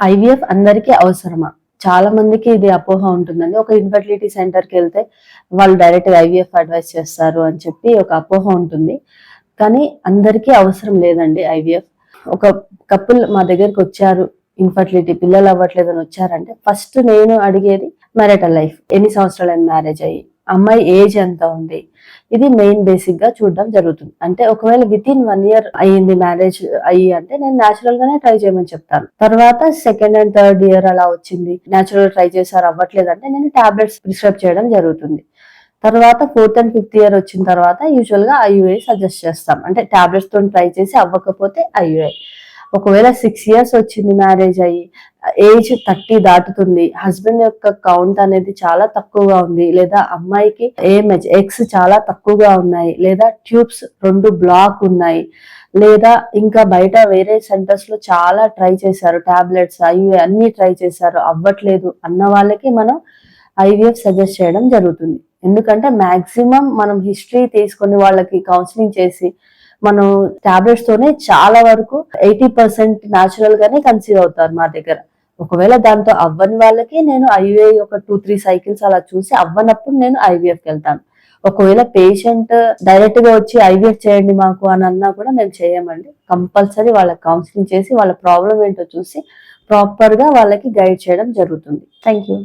IVF అందరికీ అవసరమా? చాలా మందికి ఇది అపోహ ఉంటుందండి. ఒక ఇన్ఫర్టిలిటీ సెంటర్కి వెళ్తే వాళ్ళు డైరెక్ట్ ఐవీఎఫ్ అడ్వైస్ చేస్తారు అని చెప్పి ఒక అపోహ ఉంటుంది. కానీ అందరికీ అవసరం లేదండి ఐవీఎఫ్. ఒక కపుల్ మా దగ్గరికి వచ్చారు ఇన్ఫర్టిలిటీ పిల్లలు అవ్వట్లేదు అని వచ్చారంటే ఫస్ట్ నేను అడిగేది మ్యారిటల్ లైఫ్ ఎన్ని సంవత్సరాలైన మ్యారేజ్ అయ్యి. అమ్మాయి ఏజ్ ఎంత ఉంది? ఇది మెయిన్ బేసిక్గా చూడడం జరుగుతుంది. అంటే ఒకవేళ విత్ ఇన్ వన్ ఇయర్ అయ్యింది మ్యారేజ్ అయ్యి అంటే నేను న్యాచురల్ గానే ట్రై చేయమని చెప్తాను. తర్వాత సెకండ్ అండ్ థర్డ్ ఇయర్ అలా వచ్చింది. న్యాచురల్ ట్రై చేశారు అవ్వట్లేదు అంటే నేను టాబ్లెట్స్ ప్రిస్క్రైబ్ చేయడం జరుగుతుంది. తర్వాత ఫోర్త్ అండ్ ఫిఫ్త్ ఇయర్ వచ్చిన తర్వాత యూజువల్గా ఐయుఐ సజెస్ట్ చేస్తాం. అంటే టాబ్లెట్స్తో ట్రై చేసి అవ్వకపోతే ఐయుఐ ఒకవేళ సిక్స్ ఇయర్స్ వచ్చింది మ్యారేజ్ అయ్యి ఏజ్ థర్టీ దాటుతుంది హస్బెండ్ యొక్క కౌంట్ అనేది చాలా తక్కువగా ఉంది. లేదా అమ్మాయికి ఏమేజ్ ఎగ్స్ చాలా తక్కువగా ఉన్నాయి. లేదా ట్యూబ్స్ రెండు బ్లాక్ ఉన్నాయి. లేదా ఇంకా బయట వేరే సెంటర్స్లో చాలా ట్రై చేశారు. టాబ్లెట్స్ అవి అన్ని ట్రై చేశారు. అవ్వట్లేదు అన్న వాళ్ళకి మనం ఐవీఎఫ్ సజెస్ట్ చేయడం జరుగుతుంది. ఎందుకంటే మాక్సిమం మనం హిస్టరీ తీసుకొని వాళ్ళకి కౌన్సిలింగ్ చేసి మనం టాబ్లెట్స్ తోనే చాలా వరకు ఎయిటీ పర్సెంట్ న్యాచురల్ గానే కన్సీవ్ అవుతారు మా దగ్గర. ఒకవేళ దాంతో అవ్వని వాళ్ళకి నేను ఐవీఐ ఒక టూ త్రీ సైకిల్స్ అలా చూసి అవ్వనప్పుడు నేను ఐవీఎఫ్ వెళ్తాను. ఒకవేళ పేషెంట్ డైరెక్ట్గా వచ్చి ఐవీఎఫ్ చేయండి మాకు అని అన్నా కూడా మేము చేయమండి. కంపల్సరీ వాళ్ళ కౌన్సిలింగ్ చేసి వాళ్ళ ప్రాబ్లం ఏంటో చూసి ప్రాపర్గా వాళ్ళకి గైడ్ చేయడం జరుగుతుంది. Thank you